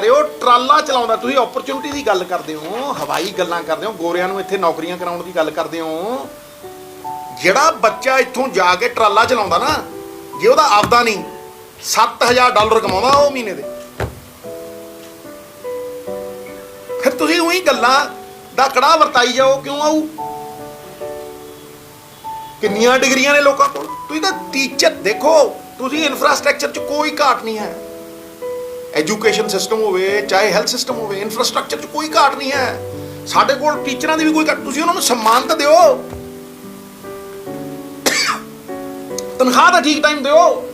ਪਿਆਰਿਓ ਟਰਾਲਾ ਚਲਾਉਂਦਾ। ਤੁਸੀਂ ਓਪਰਚੁਨਿਟੀ ਦੀ ਗੱਲ ਕਰਦੇ ਹੋ, ਹਵਾਈ ਗੱਲਾਂ ਕਰਦੇ ਹੋ, ਗੋਰਿਆਂ ਨੂੰ ਇੱਥੇ ਨੌਕਰੀਆਂ ਕਰਾਉਣ ਦੀ ਗੱਲ ਕਰਦੇ ਹੋ। ਜਿਹੜਾ ਬੱਚਾ ਇੱਥੋਂ ਜਾ ਕੇ ਟਰਾਲਾ ਚਲਾਉਂਦਾ ਨਾ, ਜੇ ਉਹਦਾ ਆਪਦਾ ਨਹੀਂ 7000 ਡਾਲਰ ਕਮਾਉਂਦਾ ਉਹ ਮਹੀਨੇ ਦੇ। ਫਿਰ ਤੁਸੀਂ ਉਹੀ ਗੱਲਾਂ ਦਾ ਕੜਾ ਵਰਤਾਈ ਜਾਓ, ਕਿਉਂ ਆਊ? ਕਿੰਨੀਆਂ ਡਿਗਰੀਆਂ ਨੇ ਲੋਕਾਂ ਕੋਲ? ਤੁਸੀਂ ਤਾਂ ਟੀਚਰ ਦੇਖੋ, ਤੁਸੀਂ ਇਨਫਰਾਸਟ੍ਰਕਚਰ 'ਚ ਕੋਈ ਘਾਟ ਨਹੀਂ ਹੈ। ਐਜੂਕੇਸ਼ਨ ਸਿਸਟਮ ਹੋਵੇ, ਚਾਹੇ ਹੈਲਥ ਸਿਸਟਮ ਹੋਵੇ ਇਨਫਰਾਸਟ੍ਰਕਚਰ 'ਚ ਕੋਈ ਘਾਟ ਨਹੀਂ ਹੈ। ਸਾਡੇ ਕੋਲ ਟੀਚਰਾਂ ਦੀ ਵੀ ਕੋਈ ਘਾਟ, ਤੁਸੀਂ ਉਹਨਾਂ ਨੂੰ ਸਨਮਾਨ ਤਾਂ ਦਿਓ। ਤਨਖਾਹ ਤਾਂ ਠੀਕ ਟਾਈਮ ਦਿਓ।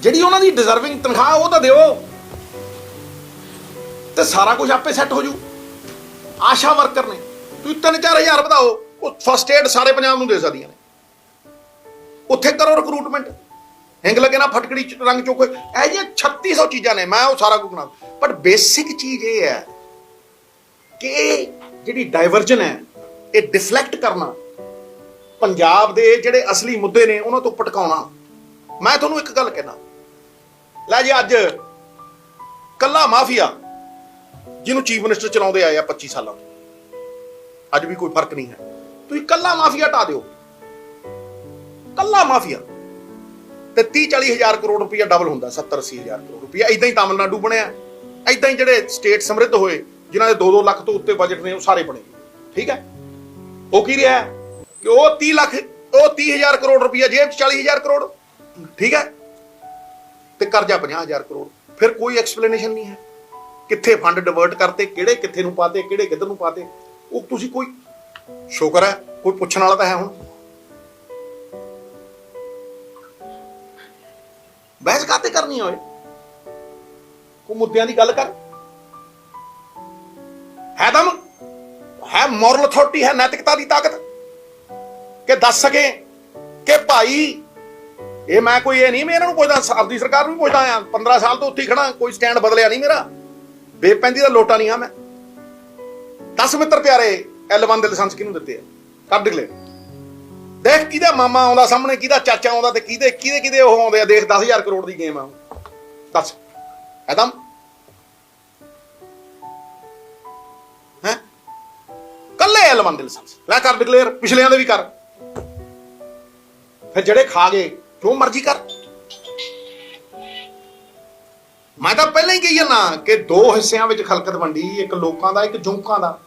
ਜਿਹੜੀ ਉਹਨਾਂ ਦੀ ਡਿਜ਼ਰਵਿੰਗ ਤਨਖਾਹ, ਉਹ ਤਾਂ ਦਿਓ। ਤੇ ਸਾਰਾ ਕੁਝ ਆਪੇ ਸੈੱਟ ਹੋ ਜੂ। ਆਸ਼ਾ ਵਰਕਰ ਨੇ, ਤੁਸੀਂ 3-4000 ਵਧਾਓ, ਉਹ ਫਸਟ ਏਡ ਸਾਰੇ ਪੰਜਾਬ ਨੂੰ ਦੇ ਸਕਦੀਆਂ ਨੇ। ਉੱਥੇ ਕਰੋ ਰਿਕਰੂਟਮੈਂਟ ਹਿੰਗ ਲੱਗੇ ਨਾ, ਫਟਕੜੀ ਚ ਰੰਗ ਚੋਕੇ ਇਹ ਜਿਹੀਆਂ 3600 ਚੀਜ਼ਾਂ ਨੇ, ਮੈਂ ਉਹ ਸਾਰਾ ਕੁਝ ਬਟ ਬੇਸਿਕ ਚੀਜ਼ ਇਹ ਹੈ ਕਿ ਜਿਹੜੀ ਡਾਈਵਰਜਨ ਹੈ, ਇਹ ਡਿਫਲੈਕਟ ਕਰਨਾ। ਪੰਜਾਬ ਦੇ ਜਿਹੜੇ ਅਸਲੀ ਮੁੱਦੇ ਨੇ, ਉਹਨਾਂ ਤੋਂ ਪਟਕਾਉਣਾ ਮੈਂ ਤੁਹਾਨੂੰ ਇੱਕ ਗੱਲ ਕਹਿਣਾ। ਲੈ ਜੀ ਅੱਜ ਕੱਲਾ ਮਾਫੀਆ, ਜਿਹਨੂੰ ਚੀਫ ਮਿਨਿਸਟਰ ਚਲਾਉਂਦੇ ਆਏ ਆ 25 ਸਾਲਾਂ ਤੋਂ। ਅੱਜ ਵੀ ਕੋਈ ਫ਼ਰਕ ਨਹੀਂ ਹੈ। ਤੁਸੀਂ ਕੱਲਾ ਮਾਫੀਆ ਹਟਾ ਦਿਓ। ਕੱਲਾ ਮਾਫੀਆ। ਤੇ 30 40 ਹਜ਼ਾਰ ਕਰੋੜ ਰੁਪਇਆ ਡਬਲ ਹੁੰਦਾ 70 80 ਹਜ਼ਾਰ ਕਰੋੜ ਰੁਪਇਆ ਇਦਾਂ ਹੀ ਤਾਮਿਲਨਾਡੂ ਬਣਿਆ। ਇਦਾਂ ਹੀ ਜਿਹੜੇ ਸਟੇਟ ਸਮਰਿੱਧ ਹੋਏ, ਜਿਨ੍ਹਾਂ ਦੇ 2-2 ਲੱਖ ਤੋਂ ਉੱਤੇ ਬਜਟ ਨੇ, ਉਹ ਸਾਰੇ ਬਣੇ। ਠੀਕ ਹੈ? ਉਹ ਕੀ ਰਿਹਾ? ਕਿ ਉਹ 30 ਲੱਖ, ਉਹ 30 ਹਜ਼ਾਰ ਕਰੋੜ ਰੁਪਇਆ ਜੇਬ 'ਚ 40 ਹਜ਼ਾਰ ਕਰੋੜ। ਠੀਕ ਹੈ? ਤੇ ਕਰਜ਼ਾ 50 ਹਜ਼ਾਰ ਕਰੋੜ। ਫਿਰ ਕੋਈ ਐਕਸਪਲੇਨੇਸ਼ਨ ਨਹੀਂ ਹੈ। ਕਿੱਥੇ ਫੰਡ ਡਿਵਰਟ ਕਰਤੇ, ਕਿਹੜੇ ਕਿੱਥੇ ਨੂੰ ਪਾਤੇ, ਕਿਹੜੇ ਕਿੱਧਰ ਨੂੰ ਪਾਤੇ? ਉਹ ਤੁਸੀਂ ਕੋਈ, ਸ਼ੁਕਰ ਹੈ, ਕੋਈ ਪੁੱਛਣ ਵਾਲਾ ਤਾਂ ਹੈ ਹੁਣ। ਬਹਿਸ ਕਰਨੀ ਹੋਏ ਕੋ ਮੁੱਦਿਆਂ ਦੀ ਗੱਲ ਕਰ। ਹੈ ਦਮ। ਹੈ ਮੋਰਲ ਅਥਾਰਟੀ ਹੈ ਨੈਤਿਕਤਾ ਦੀ ਤਾਕਤ। ਕਿ ਦੱਸ ਸਕੇ ਕਿ ਭਾਈ, ਇਹ ਮੈਂ ਕੋਈ ਇਹ ਨਹੀਂ, ਮੈਂ ਇਹਨਾਂ ਨੂੰ ਪੁੱਛਦਾ ਆਪਦੀ ਸਰਕਾਰ ਨੂੰ ਪੁੱਛਦਾ ਆ 15 ਸਾਲ ਤੋਂ ਉੱਥੇ ਖੜਾ ਕੋਈ ਸਟੈਂਡ ਬਦਲਿਆ ਨਹੀਂ ਮੇਰਾ। ਬੇਪੈਂਦੀ ਦਾ ਲੋਟਾ ਨਹੀਂ ਆ ਮੈਂ। 10 ਮਿੱਤਰ ਪਿਆਰੇ L1 ਦੇ ਲਾਇਸੈਂਸ ਕਿਹਨੂੰ ਦਿੱਤੇ ਆ? ਕਰ ਡਿਕਲੇਅਰ ਦੇਖ ਕਿਹਦਾ ਮਾਮਾ ਆਉਂਦਾ ਸਾਹਮਣੇ, ਕਿਹਦਾ ਚਾਚਾ ਆਉਂਦਾ ਤੇ ਕਿਹਦੇ ਕਿਹਦੇ ਕਿਹਦੇ ਉਹ ਆਉਂਦੇ ਆ? ਦੇਖ 10000 ਕਰੋੜ ਦੀ ਗੇਮ ਆ ਦੱਸ। ਐਦਮ ਹੈ? ਕੱਲੇ L1 ਦੇ ਲਾਇਸੈਂਸ। ਲੈ ਕਰ ਡਿਕਲੇਅਰ ਪਿਛਲਿਆਂ ਦੇ ਵੀ ਕਰ। ਫਿਰ ਜਿਹੜੇ ਖਾ ਗਏ, ਜੋ ਮਰਜ਼ੀ ਕਰ। ਮੈਂ ਤਾਂ ਪਹਿਲਾਂ ਹੀ ਕਹੀ ਨਾ ਕਿ ਦੋ ਹਿੱਸਿਆਂ ਵਿੱਚ ਖਲਕਤ ਵੰਡੀ, ਇੱਕ ਲੋਕਾਂ ਦਾ, ਇੱਕ ਜੁੰਕਾਂ ਦਾ।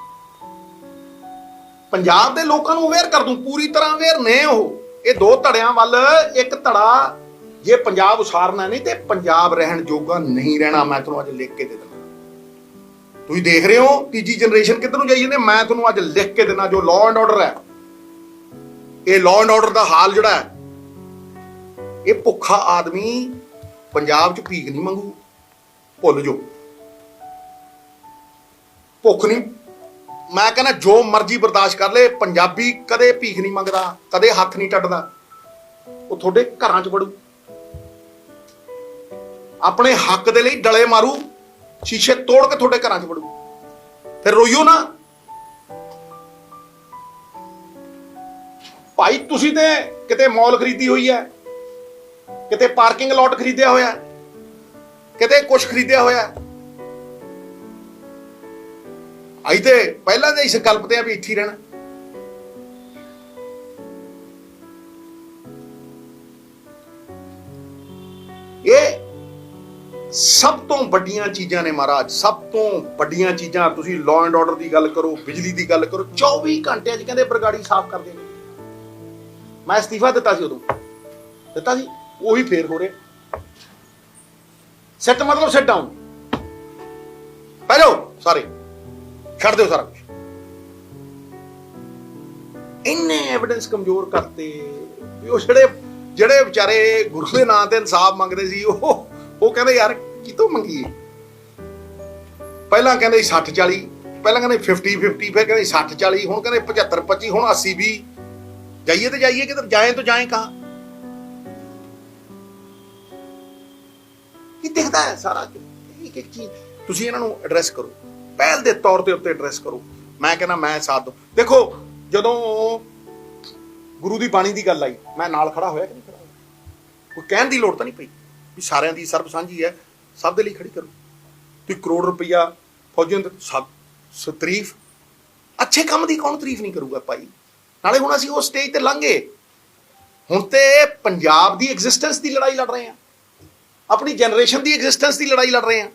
ਪੰਜਾਬ ਦੇ ਲੋਕਾਂ ਨੂੰ ਅਵੇਅਰ ਕਰ ਦੂੰ, ਪੂਰੀ ਤਰ੍ਹਾਂ ਅਵੇਅਰ ਨੇ ਉਹ। ਇਹ ਦੋ ਧੜਿਆਂ ਵੱਲ, ਇੱਕ ਧੜਾ, ਜੇ ਪੰਜਾਬ ਉਸਾਰਨਾ ਨਹੀਂ ਤੇ ਪੰਜਾਬ ਰਹਿਣ ਜੋਗਾ ਨਹੀਂ ਰਹਿਣਾ, ਮੈਂ ਤੁਹਾਨੂੰ ਅੱਜ ਲਿਖ ਕੇ ਦੇ ਦਿੰਦਾ। ਤੁਸੀਂ ਦੇਖ ਰਹੇ ਹੋ ਤੀਜੀ ਜਨਰੇਸ਼ਨ ਕਿੱਧਰ ਨੂੰ ਜਾਈ ਜਾਂਦੇ ਮੈਂ ਤੁਹਾਨੂੰ ਅੱਜ ਲਿਖ ਕੇ ਦੇਣਾ ਜੋ ਲਾਅ ਐਂਡ ਆਰਡਰ ਹੈ। ਇਹ ਲਾਅ ਐਂਡ ਆਰਡਰ ਦਾ ਹਾਲ ਜਿਹੜਾ ਹੈ, ਇਹ ਭੁੱਖਾ ਆਦਮੀ ਪੰਜਾਬ 'ਚ ਭੀਖ ਨਹੀਂ ਮੰਗੂ, ਭੁੱਲ ਜੋ ਭੁੱਖ ਨਹੀਂ ਮੈਂ ਕਹਿੰਦਾ ਜੋ ਮਰਜ਼ੀ ਬਰਦਾਸ਼ਤ ਕਰ ਲੈ, ਪੰਜਾਬੀ ਕਦੇ ਭੀਖ ਨਹੀਂ ਮੰਗਦਾ, ਕਦੇ ਹੱਥ ਨਹੀਂ ਟੱਟਦਾ। ਉਹ ਤੁਹਾਡੇ ਘਰਾਂ 'ਚ ਵੜੂ। ਆਪਣੇ ਹੱਕ ਦੇ ਲਈ ਡਲੇ ਮਾਰੂ, ਸ਼ੀਸ਼ੇ ਤੋੜ ਕੇ ਤੁਹਾਡੇ ਘਰਾਂ 'ਚ ਵੜੂ। ਫਿਰ ਰੋਈਓ ਨਾ। ਭਾਈ, ਤੁਸੀਂ ਤੇ ਕਿਤੇ ਮਾਲ ਖਰੀਦੀ ਹੋਈ ਹੈ, ਕਿਤੇ ਪਾਰਕਿੰਗ ਲਾਟ ਖਰੀਦਿਆ ਹੋਇਆ, ਕਿਤੇ ਕੁਝ ਖਰੀਦਿਆ ਹੋਇਆ। ਅਸੀਂ ਤੇ ਪਹਿਲਾਂ ਦੇ ਇਸ ਕਲਪ ਤੇ ਆ ਵੀ ਇੱਥੇ ਰਹਿਣਾ। ਇਹ ਸਭ ਤੋਂ ਵੱਡੀਆਂ ਚੀਜ਼ਾਂ ਨੇ ਮਹਾਰਾਜ, ਸਭ ਤੋਂ ਵੱਡੀਆਂ ਚੀਜ਼ਾਂ। ਤੁਸੀਂ ਲਾਅ ਐਂਡ ਆਰਡਰ ਦੀ ਗੱਲ ਕਰੋ, ਬਿਜਲੀ ਦੀ ਗੱਲ ਕਰੋ 24 ਘੰਟਿਆਂ 'ਚ ਕਹਿੰਦੇ ਬਰਗਾੜੀ ਸਾਫ਼ ਕਰਦੇ ਦੇਣੀ। ਮੈਂ ਅਸਤੀਫਾ ਦਿੱਤਾ ਸੀ ਉਦੋਂ। ਦਿੱਤਾ ਸੀ, ਉਹੀ ਫੇਰ ਹੋ ਰਿਹਾ। ਸੈੱਟ ਮਤਲਬ ਸੈੱਟ ਡਾਊਨ ਪੈ ਜਾਓ ਸਾਰੇ ਛੱਡ ਦਿਓ ਸਾਰਾ ਕੁਝ ਇੰਨੇ ਐਵੀਡੈਂਸ ਕਮਜ਼ੋਰ ਕਰਤੇ। ਉਹ ਜਿਹੜੇ ਜਿਹੜੇ ਵਿਚਾਰੇ ਗੁਰੂ ਦੇ ਨਾਂ ਤੇ ਇਨਸਾਫ ਮੰਗਦੇ ਸੀ, ਉਹ ਉਹ ਕਹਿੰਦੇ, ਯਾਰ, ਕਿਤੋਂ ਮੰਗੀਏ? ਪਹਿਲਾਂ ਕਹਿੰਦੇ 60 40 ਪਹਿਲਾਂ ਕਹਿੰਦੇ 50 50 ਫਿਰ ਕਹਿੰਦੇ 60 40 ਹੁਣ ਕਹਿੰਦੇ 75 25 ਹੁਣ 80 20 ਜਾਈਏ ਤੇ ਜਾਈਏ ਕਿਧਰ, ਜਾਏ ਤਾਂ ਜਾਏ ਕਹਾਂ? ਕੀ ਦਿਖਦਾ ਹੈ ਸਾਰਾ ਇੱਕ ਇੱਕ ਚੀਜ਼ ਤੁਸੀਂ ਇਹਨਾਂ ਨੂੰ ਐਡਰੈਸ ਕਰੋ। ਪਹਿਲ ਦੇ ਤੌਰ ਤੇ ਉੱਤੇ ਐਡਰੈਸ ਕਰੋ। ਮੈਂ ਕਹਿੰਦਾ, ਮੈਂ ਸਾਥ ਦੂੰ ਦੇਖੋ, ਜਦੋਂ ਗੁਰੂ ਦੀ ਬਾਣੀ ਦੀ ਗੱਲ ਆਈ, ਮੈਂ ਨਾਲ ਖੜਾ ਹੋਇਆ ਕਿ ਨਹੀਂ ਖੜਾ ਹੋਇਆ? ਕੋਈ ਕਹਿਣ ਦੀ ਲੋੜ ਤਾਂ ਨਹੀਂ ਪਈ ਵੀ ਸਾਰਿਆਂ ਦੀ ਸਰਬ ਸਾਂਝੀ ਹੈ। ਸਭ ਦੇ ਲਈ ਖੜੀ ਕਰੋ। ਤੁਸੀਂ ਕਰੋੜ ਰੁਪਈਆ ਫੌਜੀਆਂ ਨੂੰ ਸਭ ਸ- ਤਾਰੀਫ। ਅੱਛੇ ਕੰਮ ਦੀ ਕੌਣ ਤਾਰੀਫ ਨਹੀਂ ਕਰੂਗਾ ਭਾਈ? ਨਾਲੇ ਹੁਣ ਅਸੀਂ ਉਹ ਸਟੇਜ ਤੇ ਲੰਘੇ ਹੁਣ ਤੇ ਪੰਜਾਬ ਦੀ ਐਗਜ਼ਿਸਟੈਂਸ ਦੀ ਲੜਾਈ ਲੜ ਰਹੇ ਹਾਂ। ਆਪਣੀ ਜਨਰੇਸ਼ਨ ਦੀ ਐਗਜ਼ਿਸਟੈਂਸ ਦੀ ਲੜਾਈ ਲੜ ਰਹੇ ਹਾਂ।